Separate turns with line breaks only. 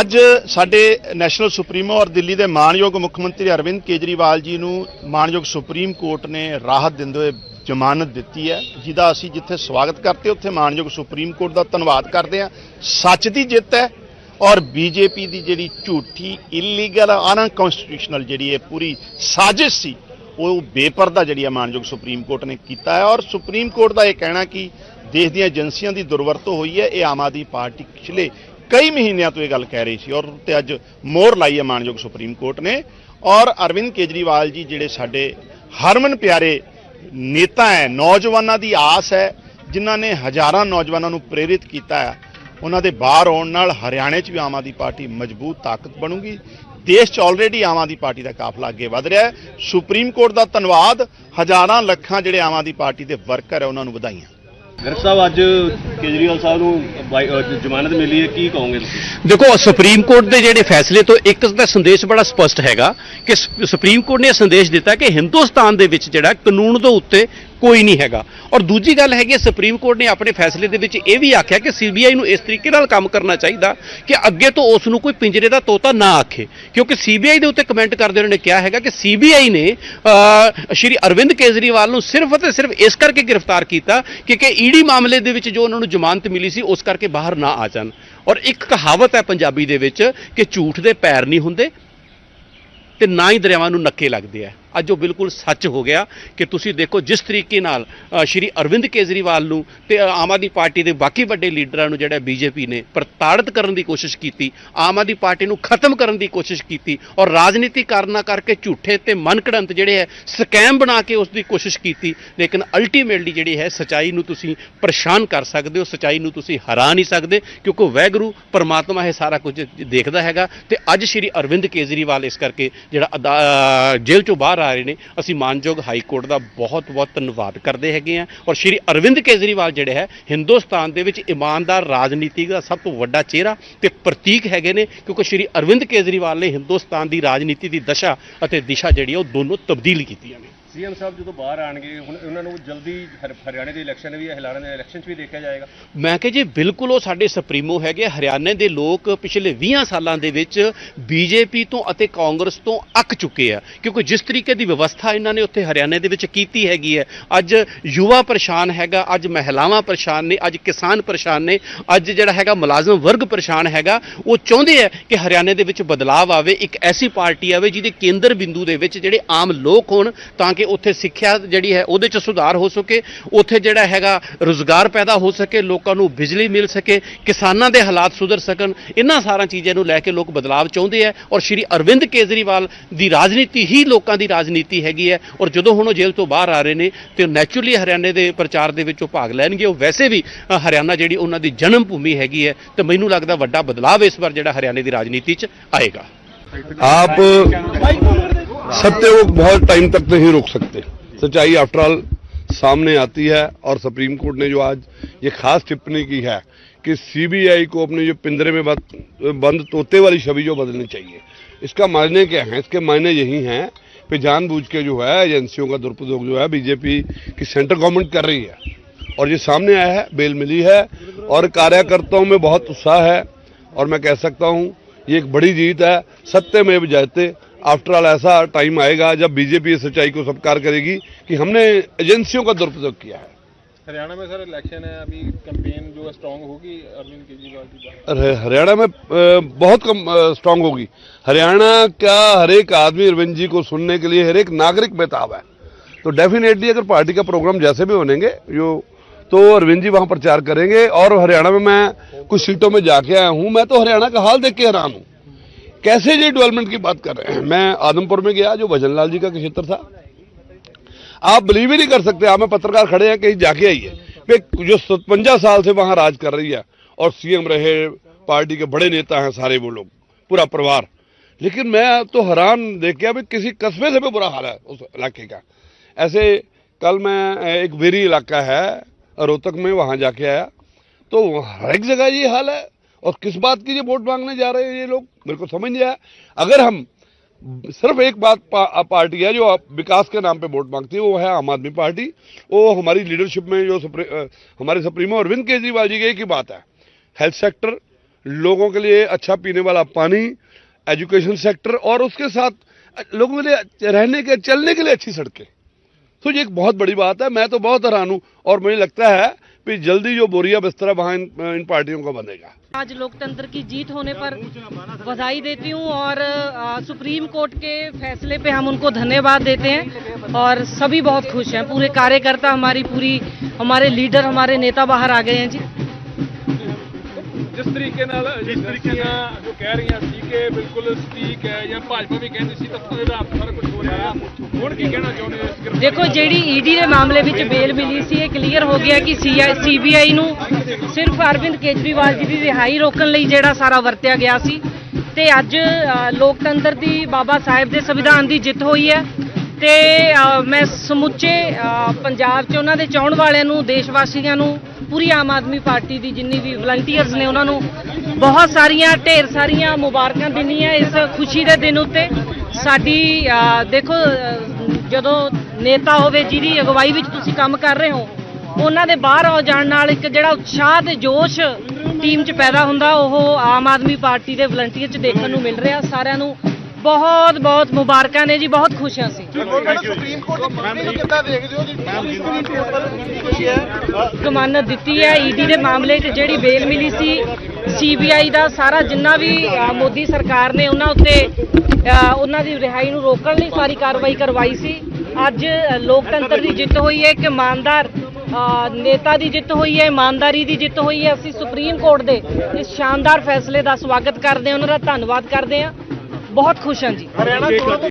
ਅੱਜ ਸਾਡੇ national supremo ਔਰ ਦਿੱਲੀ ਦੇ ਮਾਨਯੋਗ ਮੁੱਖ ਮੰਤਰੀ ਅਰਵਿੰਦ ਕੇਜਰੀਵਾਲ ਜੀ ਨੂੰ ਮਾਨਯੋਗ ਸੁਪਰੀਮ ਕੋਰਟ ਨੇ ਰਾਹਤ ਦਿੰਦੇ ਹੋਏ ਜ਼ਮਾਨਤ ਦਿੱਤੀ ਹੈ, ਜਿਹਦਾ ਅਸੀਂ ਜਿੱਥੇ ਸਵਾਗਤ ਕਰਦੇ ਉੱਥੇ ਮਾਨਯੋਗ ਸੁਪਰੀਮ ਕੋਰਟ ਦਾ ਧੰਨਵਾਦ ਕਰਦੇ ਹਾਂ। ਸੱਚ ਦੀ ਜਿੱਤ ਹੈ ਔਰ ਬੀਜੇਪੀ ਦੀ ਜਿਹੜੀ ਝੂਠੀ ਇਲੀਗਲ ਅਨਕਨਸਟੀਟਿਊਸ਼ਨਲ ਜਿਹੜੀ ਇਹ ਪੂਰੀ ਸਾਜ਼ਿਸ਼ ਸੀ, ਉਹ ਬੇਪਰਦਾ ਜਿਹੜੀ ਹੈ ਮਾਨਯੋਗ ਸੁਪਰੀਮ ਕੋਰਟ ਨੇ ਕੀਤਾ ਹੈ। ਔਰ ਸੁਪਰੀਮ ਕੋਰਟ ਦਾ ਇਹ ਕਹਿਣਾ ਕਿ ਦੇਸ਼ ਦੀਆਂ ਏਜੰਸੀਆਂ ਦੀ ਦੁਰਵਰਤੋਂ ਹੋਈ ਹੈ, ਇਹ ਆਮ ਆਦਮੀ ਪਾਰਟੀ ਪਿਛਲੇ ਕਈ ਮਹੀਨਿਆਂ ਤੋਂ ਇਹ ਗੱਲ ਕਹਿ ਰਹੀ ਸੀ ਔਰ ਤੇ ਅੱਜ ਮੋਹਰ ਲਾਈ ਹੈ ਮਾਨਯੋਗ ਸੁਪਰੀਮ ਕੋਰਟ ਨੇ ਔਰ ਅਰਵਿੰਦ ਕੇਜਰੀਵਾਲ ਜੀ ਜਿਹੜੇ ਸਾਡੇ ਹਰਮਨ ਪਿਆਰੇ ਨੇਤਾ ਹੈ, ਨੌਜਵਾਨਾਂ ਦੀ ਆਸ ਹੈ, ਜਿਨ੍ਹਾਂ ਨੇ ਹਜ਼ਾਰਾਂ ਨੌਜਵਾਨਾਂ ਨੂੰ ਪ੍ਰੇਰਿਤ ਕੀਤਾ ਹੈ, ਉਹਨਾਂ ਦੇ ਬਾਹਰ ਆਉਣ ਨਾਲ ਹਰਿਆਣੇ 'ਚ ਵੀ ਆਮ ਆਦਮੀ ਪਾਰਟੀ ਮਜ਼ਬੂਤ ਤਾਕਤ ਬਣੂਗੀ, ਦੇਸ਼ 'ਚ ਆਲਰੇਡੀ ਆਮ ਆਦਮੀ ਪਾਰਟੀ ਦਾ ਕਾਫਲਾ ਅੱਗੇ ਵਧ ਰਿਹਾ ਹੈ, ਸੁਪਰੀਮ ਕੋਰਟ ਦਾ ਧੰਨਵਾਦ, ਹਜ਼ਾਰਾਂ ਲੱਖਾਂ ਜਿਹੜੇ ਆਮ ਆਦਮੀ ਪਾਰਟੀ ਦੇ ਵਰਕਰ ਹੈ, ਉਹਨਾਂ ਨੂੰ ਵਧਾਈਆਂ।
ਗਰਗ ਸਾਹਿਬ, ਅੱਜ ਕੇਜਰੀਵਾਲ ਸਾਹਿਬ ਨੂੰ ਜ਼ਮਾਨਤ ਮਿਲੀ ਹੈ, ਕੀ ਕਹੋਗੇ ਤੁਸੀਂ?
ਦੇਖੋ, ਸੁਪਰੀਮ ਕੋਰਟ ਦੇ ਜਿਹੜੇ ਫੈਸਲੇ ਤੋਂ ਇੱਕ ਦਾ ਸੰਦੇਸ਼ ਬੜਾ ਸਪਸ਼ਟ ਹੈਗਾ ਕਿ ਸੁਪਰੀਮ ਕੋਰਟ ਨੇ ਇਹ ਸੰਦੇਸ਼ ਦਿੱਤਾ ਕਿ ਹਿੰਦੁਸਤਾਨ ਦੇ ਵਿੱਚ ਜਿਹੜਾ ਕਾਨੂੰਨ ਦੇ ਉੱਤੇ ਕੋਈ ਨਹੀਂ ਹੈਗਾ। ਔਰ ਦੂਜੀ ਗੱਲ ਹੈਗੀ ਹੈ, ਸੁਪਰੀਮ ਕੋਰਟ ਨੇ ਆਪਣੇ ਫੈਸਲੇ ਦੇ ਵਿੱਚ ਇਹ ਵੀ ਆਖਿਆ ਕਿ ਸੀਬੀਆਈ ਨੂੰ ਇਸ ਤਰੀਕੇ ਨਾਲ ਕੰਮ ਕਰਨਾ ਚਾਹੀਦਾ ਕਿ ਅੱਗੇ ਤੋਂ ਉਸ ਨੂੰ ਕੋਈ ਪਿੰਜਰੇ ਦਾ ਤੋਤਾ ਨਾ ਆਖੇ। ਕਿਉਂਕਿ ਸੀਬੀਆਈ ਦੇ ਉੱਤੇ ਕਮੈਂਟ ਕਰਦੇ ਉਹਨਾਂ ਨੇ ਕਿਹਾ ਹੈਗਾ ਕਿ ਸੀਬੀਆਈ ਨੇ ਸ਼੍ਰੀ ਅਰਵਿੰਦ ਕੇਜਰੀਵਾਲ ਨੂੰ ਸਿਰਫ ਅਤੇ ਸਿਰਫ ਇਸ ਕਰਕੇ ਗ੍ਰਿਫਤਾਰ ਕੀਤਾ ਕਿ ਕਿ ਈਡੀ ਮਾਮਲੇ ਦੇ ਵਿੱਚ ਜੋ ਉਹਨਾਂ ਨੂੰ ਜ਼ਮਾਨਤ ਮਿਲੀ ਸੀ ਉਸ ਕਰਕੇ ਬਾਹਰ ਨਾ ਆ ਜਾਣ। ਔਰ ਇੱਕ ਕਹਾਵਤ ਹੈ ਪੰਜਾਬੀ ਦੇ ਵਿੱਚ ਕਿ ਝੂਠ ਦੇ ਪੈਰ ਨਹੀਂ ਹੁੰਦੇ ਤੇ ਨਾ ਹੀ ਦਰਿਆਵਾਂ ਨੂੰ ਨੱਕੇ ਲੱਗਦੇ ਆ। ਅੱਜ ਉਹ ਬਿਲਕੁਲ ਸੱਚ ਹੋ ਗਿਆ ਕਿ ਤੁਸੀਂ ਦੇਖੋ ਜਿਸ ਤਰੀਕੇ ਨਾਲ ਸ਼੍ਰੀ ਅਰਵਿੰਦ ਕੇਜਰੀਵਾਲ ਨੂੰ ਤੇ ਆਮ ਆਦਮੀ ਪਾਰਟੀ ਦੇ ਬਾਕੀ ਵੱਡੇ ਲੀਡਰਾਂ ਨੂੰ ਜਿਹੜਾ ਬੀਜੇਪੀ ਨੇ ਪ੍ਰਤਾੜਿਤ ਕਰਨ ਦੀ ਕੋਸ਼ਿਸ਼ ਕੀਤੀ, ਆਮ ਆਦਮੀ ਪਾਰਟੀ ਨੂੰ ਖਤਮ ਕਰਨ ਦੀ ਕੋਸ਼ਿਸ਼ ਕੀਤੀ ਔਰ ਰਾਜਨੀਤੀ ਕਰਨਾ ਕਰਕੇ ਝੂਠੇ ਤੇ ਮਨਕੜੰਤ ਜਿਹੜੇ ਹੈ, ਸਕੈਮ ਬਣਾ ਕੇ ਉਸ ਦੀ ਕੋਸ਼ਿਸ਼ ਕੀਤੀ, ਲੇਕਿਨ ਅਲਟੀਮੇਟਲੀ ਜਿਹੜੀ ਹੈ, ਸਚਾਈ ਨੂੰ ਤੁਸੀਂ ਪਰੇਸ਼ਾਨ ਕਰ ਸਕਦੇ ਹੋ, ਸਚਾਈ ਨੂੰ ਤੁਸੀਂ ਹਰਾ ਨਹੀਂ ਸਕਦੇ ਕਿਉਂਕਿ ਵੈਗਰੂ ਪਰਮਾਤਮਾ ਇਹ ਸਾਰਾ ਕੁਝ ਦੇਖਦਾ ਹੈਗਾ ਤੇ ਅੱਜ ਸ਼੍ਰੀ ਅਰਵਿੰਦ ਕੇਜਰੀਵਾਲ ਇਸ ਕਰਕੇ ਜਿਹੜਾ ਅਦਾ- ਜੇਲ੍ਹ ਚੋਂ ਬਾਹਰ ਆ ਰਹੇ ਨੇ, ਅਸੀਂ ਮਾਨਯੋਗ ਹਾਈ ਕੋਰਟ ਦਾ ਬਹੁਤ ਬਹੁਤ ਧੰਨਵਾਦ ਕਰਦੇ ਹੈਗੇ ਆ ਔਰ ਸ਼੍ਰੀ ਅਰਵਿੰਦ ਕੇਜਰੀਵਾਲ ਜਿਹੜੇ ਹੈ, ਹਿੰਦੁਸਤਾਨ ਦੇ ਵਿੱਚ ਇਮਾਨਦਾਰ ਰਾਜਨੀਤੀ ਦਾ ਸਭ ਤੋਂ ਵੱਡਾ ਚਿਹਰਾ ਤੇ ਪ੍ਰਤੀਕ ਹੈਗੇ ਨੇ, ਕਿਉਂਕਿ ਸ਼੍ਰੀ ਅਰਵਿੰਦ ਕੇਜਰੀਵਾਲ ਨੇ ਹਿੰਦੁਸਤਾਨ ਦੀ ਰਾਜਨੀਤੀ ਦੀ ਦਸ਼ਾ ਅਤੇ ਦਿਸ਼ਾ ਜਿਹੜੀ ਹੈ, ਉਹ ਦੋਨੋਂ ਤਬਦੀਲ ਕੀਤੀਆਂ ਨੇ।
ਸੀਐਮ ਸਾਹਿਬ ਜਦੋਂ ਬਾਹਰ ਆਣਗੇ, ਹੁਣ ਉਹਨਾਂ ਨੂੰ ਜਲਦੀ ਹਰ- ਹਰਿਆਣੇ ਦੇ ਇਲੈਕਸ਼ਨ ਵੀ ਹੈ ਹਰਿਆਣਾ ਦੇ ਇਲੈਕਸ਼ਨ 'ਚ ਵੀ ਦੇਖਿਆ ਜਾਏਗਾ।
ਮੈਂ ਕਿਹਾ ਜੀ, ਬਿਲਕੁਲ ਉਹ ਸਾਡੇ ਸੁਪਰੀਮੋ ਹੈਗੇ ਹਰਿਆਣੇ ਦੇ ਲੋਕ ਪਿਛਲੇ 20 ਸਾਲਾਂ ਦੇ ਵਿੱਚ ਬੀਜੇਪੀ ਤੋਂ ਅਤੇ ਕਾਂਗਰਸ ਤੋਂ ਅੱਕ ਚੁੱਕੇ ਆ। ਕਿਉਂਕਿ ਜਿਸ ਤਰੀਕੇ ਦੀ ਵਿਵਸਥਾ ਇਹਨਾਂ ਨੇ ਉੱਥੇ ਹਰਿਆਣੇ ਦੇ ਵਿੱਚ ਕੀਤੀ ਹੈਗੀ ਹੈ, ਅੱਜ ਯੁਵਾ ਪਰੇਸ਼ਾਨ ਹੈਗਾ, ਅੱਜ ਮਹਿਲਾਵਾਂ ਪਰੇਸ਼ਾਨ ਨੇ, ਅੱਜ ਕਿਸਾਨ ਪਰੇਸ਼ਾਨ ਨੇ, ਅੱਜ ਜਿਹੜਾ ਹੈਗਾ ਮੁਲਾਜ਼ਮ ਵਰਗ ਪਰੇਸ਼ਾਨ ਹੈਗਾ, ਉਹ ਚਾਹੁੰਦੇ ਆ ਕਿ ਹਰਿਆਣੇ ਦੇ ਵਿੱਚ ਬਦਲਾਅ ਆਵੇ, ਇੱਕ ਐਸੀ ਪਾਰਟੀ ਆਵੇ ਜਿਹਦੇ ਕੇਂਦਰ ਬਿੰਦੂ ਦੇ ਵਿੱਚ ਜਿਹੜੇ ਆਮ ਲੋਕ ਹੋਣ ਤਾਂ ਕਿ ਉੱਥੇ ਸਿੱਖਿਆ ਜਿਹੜੀ ਹੈ ਉਹਦੇ 'ਚ ਸੁਧਾਰ ਹੋ ਸਕੇ ਉੱਥੇ ਜਿਹੜਾ ਹੈਗਾ ਰੋਜ਼ਗਾਰ ਪੈਦਾ ਹੋ ਸਕੇ ਲੋਕਾਂ ਨੂੰ ਬਿਜਲੀ ਮਿਲ ਸਕੇ ਕਿਸਾਨਾਂ ਦੇ ਹਾਲਾਤ ਸੁਧਰ ਸਕਣ ਇਹਨਾਂ ਸਾਰੀਆਂ ਚੀਜ਼ਾਂ ਨੂੰ ਲੈ ਕੇ ਲੋਕ ਬਦਲਾਅ ਚਾਹੁੰਦੇ ਆ। ਔਰ ਸ਼੍ਰੀ ਅਰਵਿੰਦ ਕੇਜਰੀਵਾਲ ਦੀ ਰਾਜਨੀਤੀ ਹੀ ਲੋਕਾਂ ਦੀ ਰਾਜਨੀਤੀ ਹੈਗੀ ਹੈ। ਔਰ ਜਦੋਂ ਹੁਣ ਉਹ ਜੇਲ੍ਹ ਤੋਂ ਬਾਹਰ ਆ ਰਹੇ ਨੇ ਤੇ ਨੈਚੁਰਲੀ ਹਰਿਆਣੇ ਦੇ ਪ੍ਰਚਾਰ ਦੇ ਵਿੱਚ ਉਹ ਭਾਗ ਲੈਣਗੇ। ਉਹ ਵੈਸੇ ਵੀ ਹਰਿਆਣਾ ਜਿਹੜੀ ਉਹਨਾਂ ਦੀ ਜਨਮ ਭੂਮੀ ਹੈਗੀ ਹੈ ਤੇ ਮੈਨੂੰ ਲੱਗਦਾ ਵੱਡਾ ਬਦਲਾਅ ਇਸ ਵਾਰ ਜਿਹੜਾ ਹਰਿਆਣੇ ਦੀ ਰਾਜਨੀਤੀ 'ਚ ਆਏਗਾ।
आप सत्य को बहुत टाइम तक नहीं रोक सकते। सच्चाई आफ्टर ऑल सामने आती है और सुप्रीम कोर्ट ने जो आज ये खास टिप्पणी की है कि सीबीआई को अपने जो पिंजरे में बंद बंद तोते वाली छवि जो बदलनी चाहिए। इसका मायने क्या है? इसके मायने यही हैं कि जानबूझ के जो है, एजेंसियों का दुरुपयोग जो है बीजेपी की सेंट्रल गवर्नमेंट कर रही है। और ये सामने आया है बेल मिली है और कार्यकर्ताओं में बहुत उत्साह है। और मैं कह सकता हूँ, ये एक बड़ी जीत है। सत्य में भी जाते आफ्टर ऑल ऐसा टाइम आएगा जब बीजेपी इस सच्चाई को स्वीकार करेगी कि हमने एजेंसियों का दुरुपयोग किया है।
हरियाणा में सर इलेक्शन है अभी कैंपेन जो है स्ट्रांग होगी अरविंद केजरीवाल की
हरियाणा में बहुत कम स्ट्रांग होगी। हरियाणा का हर एक आदमी अरविंद जी को सुनने के लिए हर एक नागरिक बेताब है। तो डेफिनेटली अगर पार्टी का प्रोग्राम जैसे भी होनेंगे जो तो अरविंद जी वहाँ प्रचार करेंगे और हरियाणा में मैं कुछ सीटों में जाके आया हूँ। मैं तो हरियाणा का हाल देख के हैरान हूँ। कैसे ये डेवलपमेंट की बात कर रहे हैं? मैं आदमपुर में गया जो भजनलाल जी का क्षेत्र था। आप बिलीव ही नहीं कर सकते, आप में पत्रकार खड़े हैं, कहीं जाके आइए। जो सतवंजा साल से वहाँ राज कर रही है, और सीएम रहे, पार्टी के बड़े नेता हैं सारे वो लोग, पूरा परिवार। लेकिन मैं तो हैरान देख के, अभी किसी कस्बे से भी बुरा हाल है उस इलाके का। ऐसे कल मैं, एक वेरी इलाका है, रोहतक में वहाँ जाके आया। तो हर एक जगह ये हाल है। और किस बात की ये वोट मांगने जा रहे हैं ये लोग? मेरे को समझ नहीं आया। अगर हम सिर्फ़ एक बात पा, पार्टी है जो विकास के नाम पे वोट मांगती है वो है आम आदमी पार्टी। वो हमारी लीडरशिप में जो सुप्री, अ, हमारे सुप्रीमो अरविंद केजरीवाल जी की एक ही बात है। हेल्थ सेक्टर लोगों के लिए अच्छा पीने वाला पानी एजुकेशन सेक्टर और उसके साथ लोगों के लिए रहने के चलने के लिए अच्छी सड़कें। तो ये एक बहुत बड़ी बात है। मैं तो बहुत हैरान हूँ और मुझे लगता है कि जल्दी जो बोरिया बिस्तरा वहाँ इन, इन पार्टियों का बनेगा।
आज लोकतंत्र की जीत होने पर बधाई देती हूँ और सुप्रीम कोर्ट के फैसले पे हम उनको धन्यवाद देते हैं और सभी बहुत खुश हैं। पूरे कार्यकर्ता हमारी, पूरी, हमारे लीडर, हमारे नेता बाहर आ गए हैं जी।
ਜਿਸ ਤਰੀਕੇ ਨਾਲ ਜਿਸ ਤਰੀਕੇ ਨਾਲ। ਜੋ ਕਹਿ ਰਹੀਆਂ ਸੀ ਕਿ ਬਿਲਕੁਲ ਸਟੀਕ ਹੈ ਜਾਂ ਭਾਜਪਾ ਵੀ ਕਹਿੰਦੀ ਸੀ ਤੱਥਾਂ ਦੇ ਆਧਾਰ ਤੇ ਸਾਰਾ ਕੁਝ ਹੋ ਰਿਹਾ ਹੁਣ ਕੀ ਕਹਿਣਾ ਚਾਹੁੰਦੇ ਹੋ ਇਸ ਗ੍ਰਿਫਤਾਰੀ
ਦੇਖੋ ਜਿਹੜੀ ਈਡੀ ਦੇ ਮਾਮਲੇ ਵਿੱਚ ਬੇਲ ਮਿਲੀ ਸੀ ਇਹ ਕਲੀਅਰ ਹੋ ਗਿਆ ਕਿ ਸੀਬੀਆਈ ਨੂੰ ਸਿਰਫ ਅਰਵਿੰਦ ਕੇਜਰੀਵਾਲ ਜੀ ਦੀ ਰਿਹਾਈ ਰੋਕਣ ਲਈ ਜਿਹੜਾ ਸਾਰਾ ਵਰਤਿਆ ਗਿਆ ਸੀ। ਤੇ ਅੱਜ ਲੋਕਤੰਤਰ ਦੀ ਬਾਬਾ ਸਾਹਿਬ ਦੇ ਸੰਵਿਧਾਨ ਦੀ ਜਿੱਤ ਹੋਈ ਹੈ। ਤੇ ਮੈਂ ਸਮੁੱਚੇ ਪੰਜਾਬ 'ਚ ਉਹਨਾਂ ਦੇ ਚਾਹਣ ਵਾਲਿਆਂ ਨੂੰ ਦੇਸ਼ ਵਾਸੀਆਂ ਨੂੰ ਪੂਰੀ ਆਮ ਆਦਮੀ ਪਾਰਟੀ ਦੀ ਜਿੰਨੀ ਵੀ ਵਲੰਟੀਅਰਸ ਨੇ ਉਹਨਾਂ ਨੂੰ ਬਹੁਤ ਸਾਰੀਆਂ, ਢੇਰ ਸਾਰੀਆਂ ਮੁਬਾਰਕਾਂ ਦਿੰਦੀ ਇਸ ਖੁਸ਼ੀ ਦੇ ਦਿਨ ਉੱਤੇ। ਸਾਡੀ ਦੇਖੋ ਜਦੋਂ ਨੇਤਾ ਹੋਵੇ, ਜਿਹਦੀ ਅਗਵਾਈ ਵਿੱਚ ਤੁਸੀਂ ਕੰਮ ਕਰ ਰਹੇ ਹੋ, ਉਹਨਾਂ ਦੇ ਬਾਹਰ ਆ ਜਾਣ ਨਾਲ ਇੱਕ ਜਿਹੜਾ ਉਤਸ਼ਾਹ ਤੇ ਜੋਸ਼ ਟੀਮ 'ਚ ਪੈਦਾ ਹੁੰਦਾ, ਉਹ ਆਮ ਆਦਮੀ ਪਾਰਟੀ ਦੇ ਵਲੰਟੀਅਰ 'ਚ ਦੇਖਣ ਨੂੰ ਮਿਲ ਰਿਹਾ। ਸਾਰਿਆਂ ਨੂੰ ਬਹੁਤ ਬਹੁਤ ਮੁਬਾਰਕਾਂ ਨੇ ਜੀ ਬਹੁਤ ਖੁਸ਼ ਹਾਂ ਅਸੀਂ। ਜ਼ਮਾਨਤ ਦਿੱਤੀ ਹੈ ਈਡੀ ਦੇ ਮਾਮਲੇ 'ਚ ਜਿਹੜੀ ਬੇਲ ਮਿਲੀ ਸੀ ਸੀਬੀਆਈ ਦਾ ਸਾਰਾ ਜਿੰਨਾ ਵੀ ਅ, ਮੋਦੀ ਸਰਕਾਰ ਨੇ ਉਹਨਾਂ ਉੱਤੇ ਅ, ਉਹਨਾਂ ਦੀ ਰਿਹਾਈ ਨੂੰ ਰੋਕਣ ਲਈ ਸਾਰੀ ਕਾਰਵਾਈ ਕਰਵਾਈ ਸੀ। ਅੱਜ ਅ, ਲੋਕਤੰਤਰ ਦੀ ਜਿੱਤ ਹੋਈ ਹੈ ਇੱਕ ਇਮਾਨਦਾਰ ਅ, ਨੇਤਾ ਦੀ ਜਿੱਤ ਹੋਈ ਹੈ ਇਮਾਨਦਾਰੀ ਦੀ ਜਿੱਤ ਹੋਈ ਹੈ। ਅਸੀਂ ਸੁਪਰੀਮ ਕੋਰਟ ਦੇ ਇਸ ਸ਼ਾਨਦਾਰ ਫੈਸਲੇ ਦਾ ਸਵਾਗਤ ਕਰਦੇ ਹਾਂ ਉਹਨਾਂ ਦਾ ਧੰਨਵਾਦ ਕਰਦੇ ਹਾਂ। ਬਹੁਤ ਖੁਸ਼ ਹਾਂ ਜੀ।